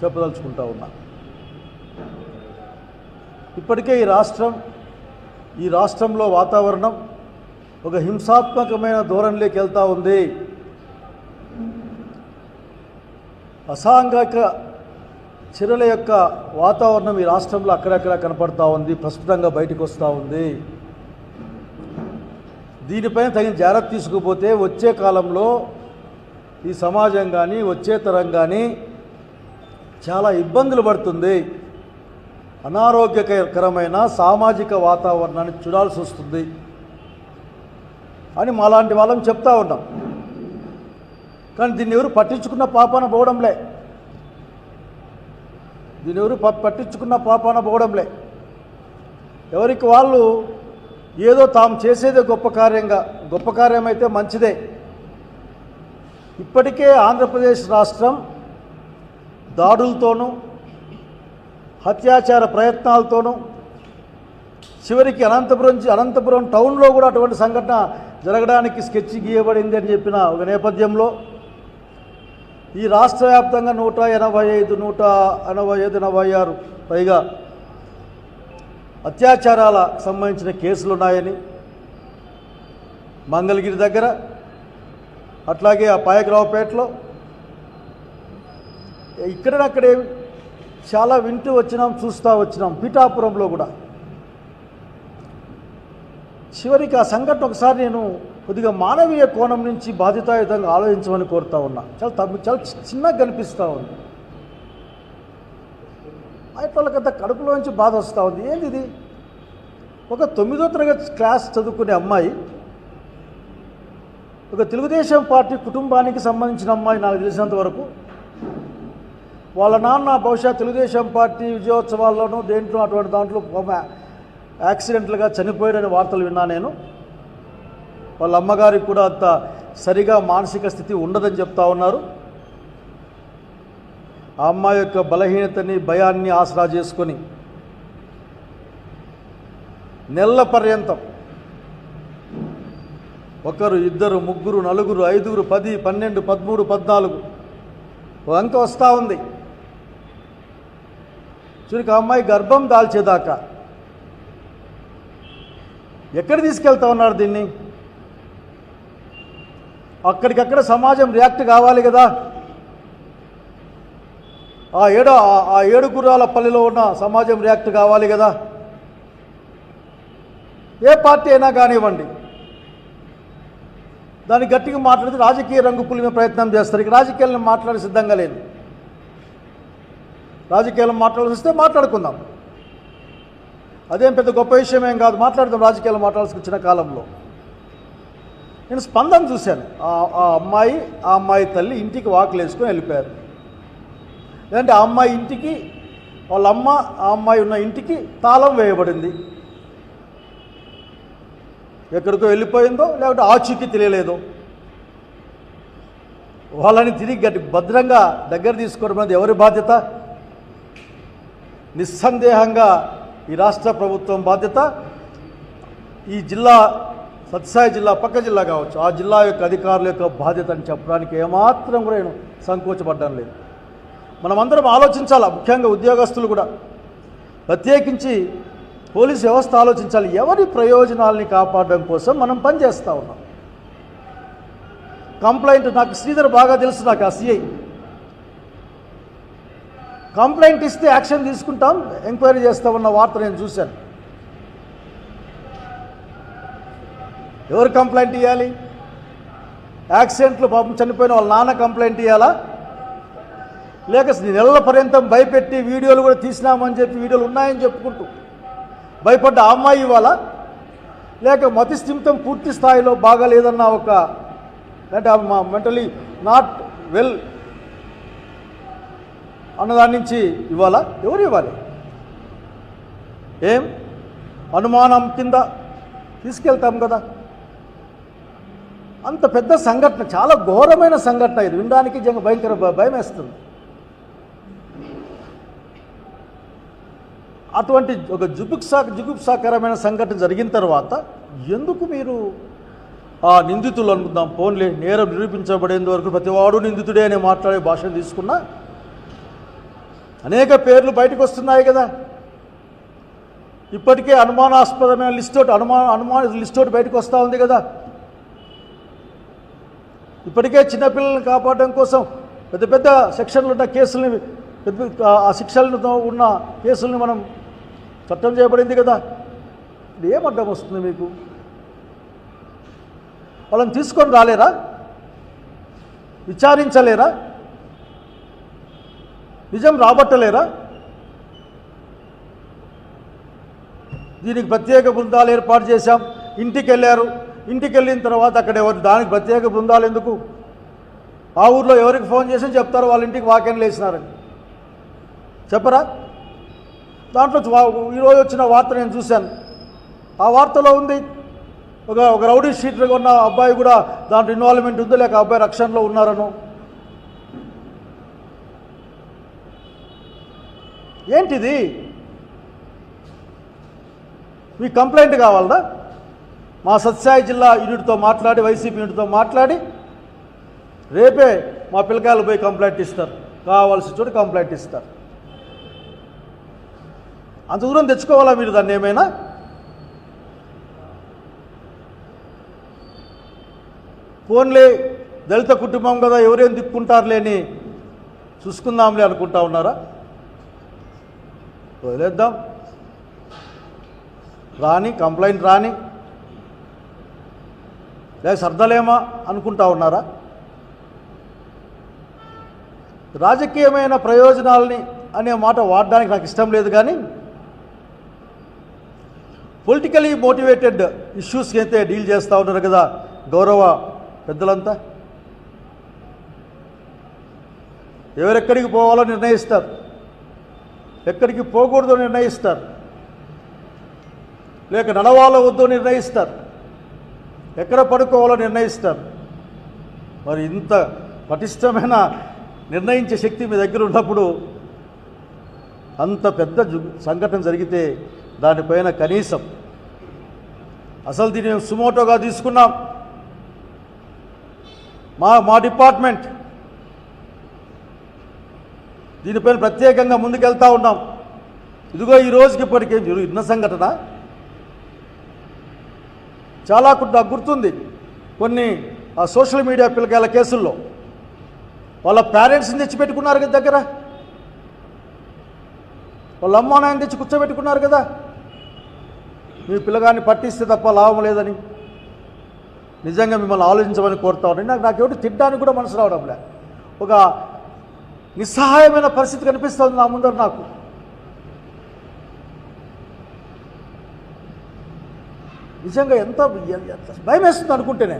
చెప్పదలుచుకుంటా ఉన్నా. ఇప్పటికే ఈ రాష్ట్రం ఈ రాష్ట్రంలో వాతావరణం ఒక హింసాత్మకమైన ధోరణిలోకి వెళ్తూ ఉంది. అసాంఘిక చర్యల యొక్క వాతావరణం ఈ రాష్ట్రంలో అక్కడక్కడ కనపడతా ఉంది ప్రస్తుతంగా బయటకు వస్తూ ఉంది. దీనిపైన తగిన జాగ్రత్త తీసుకుపోతే వచ్చే కాలంలో ఈ సమాజం కానీ వచ్చే తరం కానీ చాలా ఇబ్బందులు పడుతుంది. అనారోగ్యకరమైన సామాజిక వాతావరణాన్ని చూడాల్సి వస్తుంది అని మాలాంటి వాళ్ళం చెప్తా ఉన్నాం. కానీ దీన్ని ఎవరు పట్టించుకున్న పాపాన పోవడంలే. దీన్ని ఎవరు ప- పట్టించుకున్న పాపాన పోవడంలే. ఎవరికి వాళ్ళు ఏదో తాము చేసేదే గొప్ప కార్యంగా గొప్ప కార్యం అయితే మంచిదే. ఇప్పటికే ఆంధ్రప్రదేశ్ రాష్ట్రం దాడులతోనూ హత్యాచార ప్రయత్నాలతోనూ చివరికి అనంతపురం అనంతపురం టౌన్లో కూడా అటువంటి సంఘటన జరగడానికి స్కెచ్ గీయబడింది అని చెప్పిన ఒక నేపథ్యంలో ఈ రాష్ట్ర వ్యాప్తంగా నూట ఎనభై ఐదు నూట ఎనభై ఐదు ఎనభై ఆరు పైగా అత్యాచారాల సంబంధించిన కేసులు ఉన్నాయని మంగళగిరి దగ్గర అట్లాగే ఆ పాయకరావుపేటలో ఇక్కడక్కడే చాలా వింటూ వచ్చినాం చూస్తూ వచ్చినాం పీఠాపురంలో కూడా. చివరికి ఆ సంఘటన ఒకసారి నేను కొద్దిగా మానవీయ కోణం నుంచి బాధ్యతాయుతంగా ఆలోచించమని కోరుతా ఉన్నా. చాలా తగ్గు చాలా చిన్నగా కనిపిస్తూ ఉంది. వాళ్ళకంత కడుపులోంచి బాధ వస్తూ ఉంది. ఏంది ఇది? ఒక తొమ్మిదో తరగతి క్లాస్ చదువుకునే అమ్మాయి ఒక తెలుగుదేశం పార్టీ కుటుంబానికి సంబంధించిన అమ్మాయి నాకు తెలిసినంత వరకు వాళ్ళ నాన్న బహుశా తెలుగుదేశం పార్టీ విజయోత్సవాల్లోనూ దేంట్లో అటువంటి దాంట్లో యాక్సిడెంట్లుగా చనిపోయాడని వార్తలు విన్నా నేను. వాళ్ళ అమ్మగారికి కూడా అంత సరిగా మానసిక స్థితి ఉండదని చెప్తా ఉన్నారు. ఆ అమ్మాయి యొక్క బలహీనతని భయాన్ని ఆసరా చేసుకొని నెలల పర్యంతం ఒకరు ఇద్దరు ముగ్గురు నలుగురు ఐదుగురు పది పన్నెండు పదమూడు పద్నాలుగు. వంక అంక వస్తూ ఉంది. చూడక అమ్మాయి గర్భం దాల్చేదాకా. ఎక్కడ తీసుకెళ్తా ఉన్నారు దీన్ని? అక్కడికక్కడ సమాజం రియాక్ట్ కావాలి కదా. ఆ ఏడు ఆ- ఆ ఏడు గుర్రాల పల్లెలో ఉన్న సమాజం రియాక్ట్ కావాలి కదా. ఏ పార్టీ అయినా కానివ్వండి. దాన్ని గట్టిగా మాట్లాడితే రాజకీయ రంగు పులిమే ప్రయత్నం చేస్తారు. ఇక రాజకీయాలను మాట్లాడే సిద్ధంగా లేదు. రాజకీయాలు మాట్లాడాల్సి వస్తే మాట్లాడుకుందాం. అదేం పెద్ద గొప్ప విషయం ఏం కాదు మాట్లాడదాం రాజకీయాలు మాట్లాడాల్సి వచ్చిన కాలంలో. నేను స్పందన చూశాను. ఆ అమ్మాయి ఆ అమ్మాయి తల్లి ఇంటికి వాకులు వేసుకొని వెళ్ళిపోయారు. లేదంటే ఆ అమ్మాయి ఇంటికి వాళ్ళ అమ్మ ఆ అమ్మాయి ఉన్న ఇంటికి తాళం వేయబడింది. ఎక్కడికో వెళ్ళిపోయిందో లేకపోతే ఆచూకీ తెలియలేదో. వాళ్ళని తిరిగి గట్టి భద్రంగా దగ్గర తీసుకోవడం అనేది ఎవరి బాధ్యత? నిస్సందేహంగా ఈ రాష్ట్ర ప్రభుత్వం బాధ్యత. ఈ జిల్లా సత్సాయి జిల్లా పక్క జిల్లా కావచ్చు. ఆ జిల్లా యొక్క అధికారుల యొక్క బాధ్యత అని చెప్పడానికి ఏమాత్రం కూడా నేను సంకోచపడ్డం లేదు. మనమందరం ఆలోచించాలా? ముఖ్యంగా ఉద్యోగస్తులు కూడా. ప్రత్యేకించి పోలీస్ వ్యవస్థ ఆలోచించాలి. ఎవరి ప్రయోజనాల్ని కాపాడడం కోసం మనం పనిచేస్తూ ఉన్నాం. కంప్లైంట్ నాకు శ్రీధర్ బాగా తెలుసు నాకు ఆ సిఐ కంప్లైంట్ ఇస్తే యాక్షన్ తీసుకుంటాం. ఎంక్వైరీ చేస్తామన్న వార్త నేను చూశాను. ఎవరు కంప్లైంట్ ఇవ్వాలి యాక్సిడెంట్లు పాపం చనిపోయిన వాళ్ళ నాన్న కంప్లైంట్ ఇవ్వాలా లేక నెలల పర్యంతం భయపెట్టి వీడియోలు కూడా తీసినామని చెప్పి వీడియోలు ఉన్నాయని చెప్పుకుంటూ భయపడ్డ ఆ అమ్మాయి ఇవ్వాలా లేక మతి స్థిమితం పూర్తి స్థాయిలో బాగాలేదన్న ఒక అంటే మెంటలీ నాట్ వెల్ అన్నదాని నుంచి ఇవ్వాలా ఎవరు ఇవ్వాలి? ఏం? అనుమానం కింద తీసుకెళ్తాం కదా. అంత పెద్ద సంఘటన చాలా ఘోరమైన సంఘటన ఇది. వినడానికి జంగ భయంకర భయం వేస్తుంది అటువంటి ఒక జుగుప్సా జుగుప్సాకరమైన సంఘటన జరిగిన తర్వాత ఎందుకు మీరు ఆ నిందితులు అనుకుందాం ఫోన్లే నేరం నిరూపించబడేంత వరకు ప్రతివాడు నిందితుడే అనే మాట్లాడే భాషను తీసుకున్నా అనేక పేర్లు బయటకు వస్తున్నాయి కదా ఇప్పటికే అనుమానాస్పదమైన లిస్ట్ ఒకటి అనుమాన అనుమాన లిస్ట్ ఒకటి బయటకు వస్తూ ఉంది కదా ఇప్పటికే చిన్నపిల్లల్ని కాపాడడం కోసం పెద్ద పెద్ద సెక్షన్లు ఉన్న కేసుల్ని పెద్ద పెద్ద ఆ శిక్షలతో ఉన్న కేసుల్ని మనం చట్టం చేయబడింది కదా. ఏం అడ్డం వస్తుంది మీకు? వాళ్ళని తీసుకొని రాలేరా? విచారించలేరా? నిజం రాబట్టలేరా? దీనికి ప్రత్యేక బృందాలు ఏర్పాటు చేశాం. ఇంటికి వెళ్ళారు ఇంటికి వెళ్ళిన తర్వాత అక్కడ ఎవరు దానికి ప్రత్యేక బృందాలు ఎందుకు? ఆ ఊర్లో ఎవరికి ఫోన్ చేసి చెప్తారు వాళ్ళ ఇంటికి వాకెన్లు వేసినారని. చెప్పరా? దాంట్లో ఈరోజు వచ్చిన వార్త నేను చూశాను. ఆ వార్తలో ఉంది ఒక ఒక రౌడీ షీటర్గా ఉన్న అబ్బాయి కూడా దాంట్లో ఇన్వాల్వ్మెంట్ ఉందో లేక అబ్బాయి రక్షణలో ఉన్నారను. ఏంటిది? మీ కంప్లైంట్ కావాలదా మా సత్సాయి జిల్లా యూనిట్తో మాట్లాడి వైసీపీ యూనిట్తో మాట్లాడి రేపే మా పిల్లకాయలు పోయి కంప్లైంట్ ఇస్తారు. కావాల్సిన చోటు కంప్లైంట్ ఇస్తారు. అంత దూరం తెచ్చుకోవాలా మీరు దాన్ని ఏమైనా? ఫోన్లే దళిత కుటుంబం కదా ఎవరేం దిక్కుంటారులే అని చూసుకుందాంలే అనుకుంటా ఉన్నారా? వదిలేద్దాం. రాని కంప్లైంట్ రాని. లేక సర్దలేమా అనుకుంటా ఉన్నారా? రాజకీయమైన ప్రయోజనాలని అనే మాట వాడడానికి నాకు ఇష్టం లేదు కానీ పొలిటికలీ మోటివేటెడ్ ఇష్యూస్కి అయితే డీల్ చేస్తూ ఉన్నారు కదా గౌరవ పెద్దలంతా. ఎవరెక్కడికి పోవాలో నిర్ణయిస్తారు. ఎక్కడికి పోకూడదో నిర్ణయిస్తారు. లేక నడవాలో వద్దో నిర్ణయిస్తారు. ఎక్కడ పడుకోవాలో నిర్ణయిస్తారు. మరి ఇంత పటిష్టమైన నిర్ణయించే శక్తి మీ దగ్గర ఉన్నప్పుడు అంత పెద్ద సంఘటన జరిగితే దానిపైన కనీసం అసలు దీన్ని మేము సుమోటోగా తీసుకున్నాం. మా మా డిపార్ట్మెంట్ దీనిపైన ప్రత్యేకంగా ముందుకెళ్తా ఉన్నాం. ఇదిగో ఈ రోజుకి ఇప్పటికే మీరు ఇన్న సంఘటన? చాలా కు- నాకు గుర్తుంది. కొన్ని ఆ సోషల్ మీడియా పిల్లకాయల కేసుల్లో వాళ్ళ పేరెంట్స్ని తెచ్చిపెట్టుకున్నారు కదా దగ్గర? వాళ్ళ అమ్మానాయని తెచ్చి కూర్చోబెట్టుకున్నారు కదా? మీ పిల్లగాన్ని పట్టిస్తే తప్ప లాభం లేదని నిజంగా మిమ్మల్ని ఆలోచించమని కోరుతా ఉన్నాను. నాకు నాకెవటి తిట్టడానికి కూడా మనసు రావడం లే. ఒక నిస్సహాయమైన పరిస్థితి కనిపిస్తుంది నా ముందర నాకు. నిజంగా ఎంత భయం వేస్తుంది అనుకుంటేనే.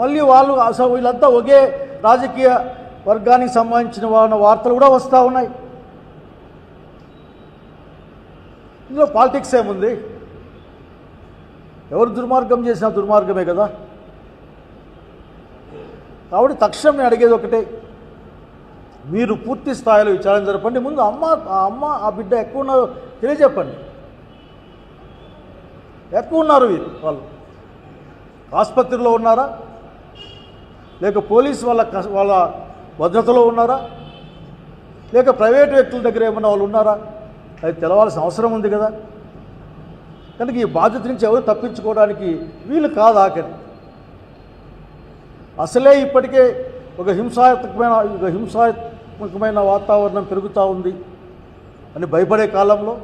మళ్ళీ వాళ్ళు అసలు వీళ్ళంతా ఒకే రాజకీయ వర్గానికి సంబంధించిన వారిన వార్తలు కూడా వస్తూ ఉన్నాయి. ఇందులో పాలిటిక్స్ ఏముంది? ఎవరు దుర్మార్గం చేసినా దుర్మార్గమే కదా. కాబట్టి తక్షణం నేను అడిగేది ఒకటే. మీరు పూర్తి స్థాయిలో విచారణ జరపండి. ముందు అమ్మ ఆ అమ్మ ఆ బిడ్డ ఎక్కువ ఉన్నారో తెలియజెప్పండి. ఎక్కువ ఉన్నారు వీరు వాళ్ళు? ఆసుపత్రిలో ఉన్నారా? లేక పోలీస్ వాళ్ళ వాళ్ళ భద్రతలో ఉన్నారా? లేక ప్రైవేట్ వ్యక్తుల దగ్గర ఏమన్నా వాళ్ళు ఉన్నారా? అది తెలవాల్సిన అవసరం ఉంది కదా. కనుక ఈ బాధ్యత నుంచి ఎవరు తప్పించుకోవడానికి వీలు కాదు ఆఖరి. అసలే ఇప్పటికే ఒక హింసాత్మకమైన ఒక హింసాత్మకమైన వాతావరణం పెరుగుతూ ఉంది అని భయపడే కాలంలో.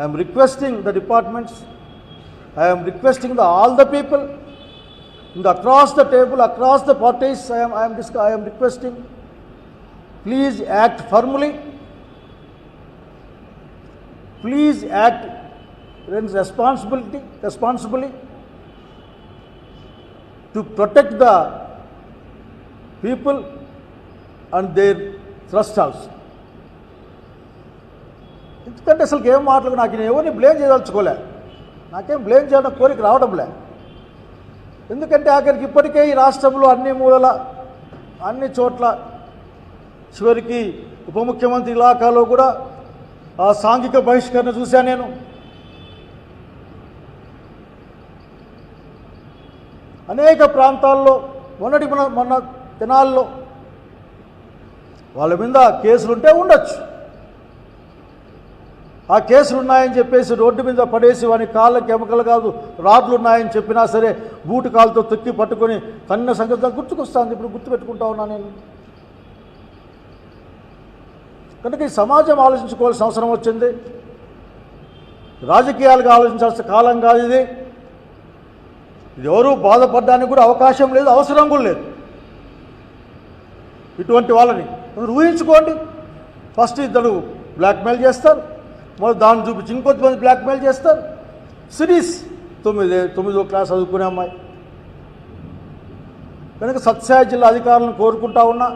I'm requesting the departments I'm requesting the all the people in the across the table across the parties I'm I'm డిస్క I'm requesting please act requesting, please act responsibility responsibility to protect the people and their trust people ఎందుకంటే అసలు ఏం మాటలు? నాకు నేను ఎవరిని blame చేయదలుచుకోలే. నాకేం blame చేయడం కోరిక రావడంలే. ఎందుకంటే ఆఖరికి ఇప్పటికే ఈ రాష్ట్రంలో అన్ని మూలల అన్ని చోట్ల చివరికి ఉప ముఖ్యమంత్రి ఇలాకాలో కూడా ఆ సాంఘిక బహిష్కరణ చూశాను నేను. అనేక ప్రాంతాల్లో మొన్నటి మన మొన్న దినాల్లో వాళ్ళ మీద కేసులు ఉంటే ఉండొచ్చు. ఆ కేసులు ఉన్నాయని చెప్పేసి రోడ్డు మీద పడేసి వాని కాళ్ళకి ఎముకలు కాదు రాడ్లు ఉన్నాయని చెప్పినా సరే బూటు కాళ్ళతో తొక్కి పట్టుకొని తన్న సంగతి గుర్తుకొస్తాను ఇప్పుడు గుర్తుపెట్టుకుంటా ఉన్నా నేను. కనుక ఈ సమాజం ఆలోచించుకోవాల్సిన అవసరం వచ్చింది. రాజకీయాలుగా ఆలోచించాల్సిన కాలం కాదు ఇది. ఇది ఎవరు బాధపడడానికి కూడా అవకాశం లేదు అవసరం కూడా లేదు. ఇటువంటి వాళ్ళని మీరు ఊహించుకోండి. ఫస్ట్ ఇద్దరు బ్లాక్మెయిల్ చేస్తారు మరి దాన్ని చూపించి ఇంకొంతమంది బ్లాక్మెయిల్ చేస్తారు. సిరీస్ తొమ్మిది తొమ్మిదో క్లాస్ చదువుకునే అమ్మాయి. కనుక సత్సాయి జిల్లా అధికారులను కోరుకుంటా ఉన్నా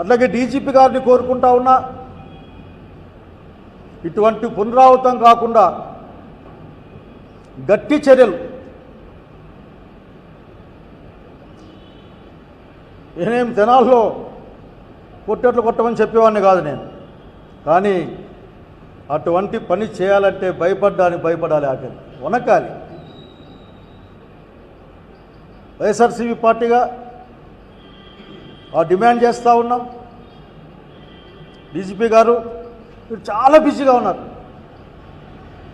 అట్లాగే డీజీపీ గారిని కోరుకుంటా ఉన్నా ఇటువంటి పునరావృతం కాకుండా గట్టి చర్యలు. నేనేం తెనాల్లో కొట్టేట్లు కొట్టమని చెప్పేవాడిని కాదు నేను. కానీ అటువంటి పని చేయాలంటే భయపడ్డానికి భయపడాలి ఆఖరి. వనకాలి వైఎస్ఆర్సీపీ పార్టీగా డిమాండ్ చేస్తూ ఉన్నాం. డీజీపీ గారు మీరు చాలా బిజీగా ఉన్నారు.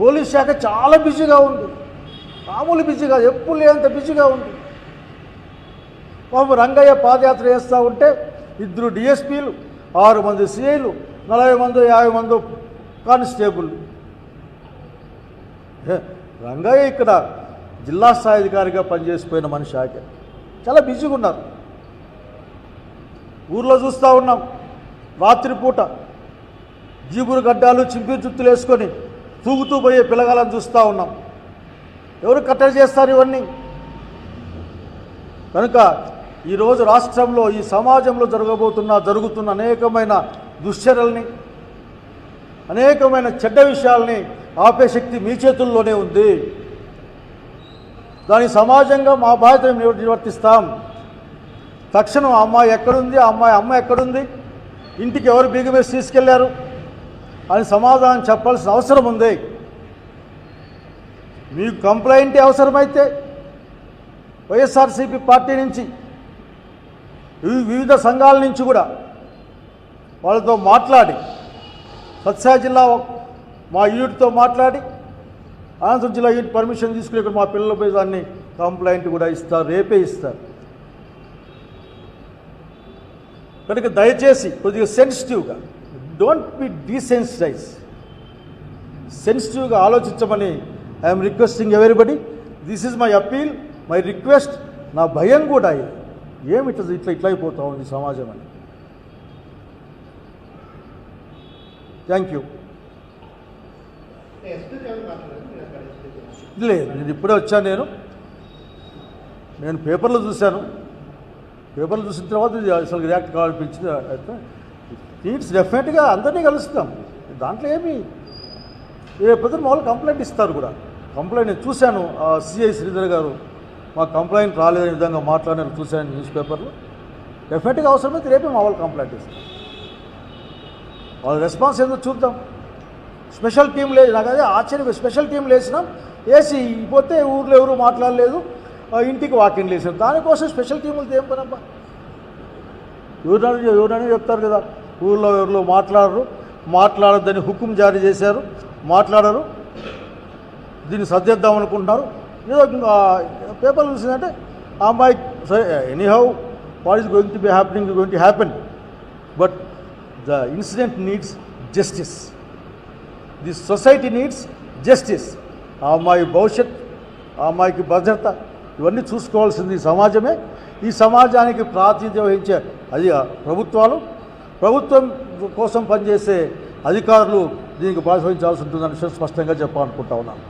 పోలీస్ శాఖ చాలా బిజీగా ఉంది. మామూలు బిజీగా ఎప్పుడు లేనంత బిజీగా ఉంది. పాపం రంగయ్య పాదయాత్ర చేస్తూ ఉంటే ఇద్దరు డిఎస్పీలు ఆరు మంది సిఐలు నలభై మంది యాభై మంది కానిస్టేబుల్. రంగయ్య ఇక్కడ జిల్లా స్థాయి అధికారిగా పనిచేసిపోయిన మనిషి ఆకే చాలా బిజీగా ఉన్నారు. ఊర్లో చూస్తూ ఉన్నాం. రాత్రిపూట జీబురు గడ్డాలు చింపి జుత్తులు వేసుకొని తూగుతూ పోయే పిల్లగాలను చూస్తూ ఉన్నాం. ఎవరు కట్టడి చేస్తారు ఇవన్నీ? కనుక ఈరోజు రాష్ట్రంలో ఈ సమాజంలో జరగబోతున్న జరుగుతున్న అనేకమైన దుశ్చర్యల్ని అనేకమైన చెడ్డ విషయాల్ని ఆపే శక్తి మీ చేతుల్లోనే ఉంది. దాని సమాజంగా మా బాధ్యత మేము నిర్వర్తిస్తాం తక్షణం ఆ అమ్మాయి ఎక్కడుంది ఆ అమ్మాయి అమ్మ ఎక్కడుంది ఇంటికి ఎవరు బీగం తీసుకెళ్ళారు అని సమాధానం చెప్పాల్సిన అవసరం ఉంది. మీకు కంప్లైంట్ అవసరమైతే వైఎస్ఆర్సీపీ పార్టీ నుంచి వివిధ సంఘాల నుంచి కూడా వాళ్ళతో మాట్లాడి సత్సా జిల్లా మా యూనిట్తో మాట్లాడి అనంతరం జిల్లా యూనిట్ పర్మిషన్ తీసుకుని ఇక్కడ మా పిల్లలపై దాన్ని కంప్లైంట్ కూడా ఇస్తారు రేపే ఇస్తారు. కనుక దయచేసి కొద్దిగా సెన్సిటివ్గా డోంట్ బి డీసెన్సిటైజ్ సెన్సిటివ్గా ఆలోచించమని I'm requesting everybody this is my appeal my request నా భయం కూడా ఏమి ఇట్లా ఇట్లా ఇట్లా అయిపోతా ఉంది సమాజం అని. థ్యాంక్ యూ లేదు నేను ఇప్పుడే వచ్చాను నేను. నేను పేపర్లో చూశాను. పేపర్లు చూసిన తర్వాత ఇది అసలు రియాక్ట్ కావాలనిపించింది అయితే నీడ్స్ డెఫినెట్గా అందరినీ కలుస్తాం. దాంట్లో ఏమి రేపు మామూలు కంప్లైంట్ ఇస్తారు కూడా. కంప్లైంట్ నేను చూశాను. సిఐ శ్రీధర్ గారు మా కంప్లైంట్ రాలేదనే విధంగా మాట్లాడిన చూశాను న్యూస్ పేపర్లో డెఫినెట్గా అవసరమైతే రేపే మా వాళ్ళు కంప్లైంట్ ఇస్తాం వాళ్ళ రెస్పాన్స్ ఏదో చూద్దాం. స్పెషల్ టీం లేదు నాకు అదే ఆశ్చర్యం. స్పెషల్ టీం లేసినాం. వేసి పోతే ఊర్లో ఎవరు మాట్లాడలేదు. ఇంటికి వాకింగ్ లేసాం దానికోసం స్పెషల్ టీములు ఏం పనబ్బా? ఎవరైనా ఎవరైనా చెప్తారు కదా. ఊళ్ళో ఎవరిలో మాట్లాడరు. మాట్లాడద్దని హుకుం జారీ చేశారు. మాట్లాడరు. దీన్ని సర్దిద్దాం అనుకుంటున్నారు. ఏదో పేపర్లు చూసిందంటే ఆ అమ్మాయి సరే anyhow what is going to be happening going to happen but the incident needs justice the society needs justice ఆ అమ్మాయి భవిష్యత్ ఆ అమ్మాయికి భద్రత ఇవన్నీ చూసుకోవాల్సింది ఈ సమాజమే. ఈ సమాజానికి ప్రాతినిధ్యం వహించే అది ప్రభుత్వాలు. ప్రభుత్వం కోసం పనిచేసే అధికారులు దీనికి భాగవహించాల్సి ఉంటుందని స్పష్టంగా చెప్పాలనుకుంటా ఉన్నాను.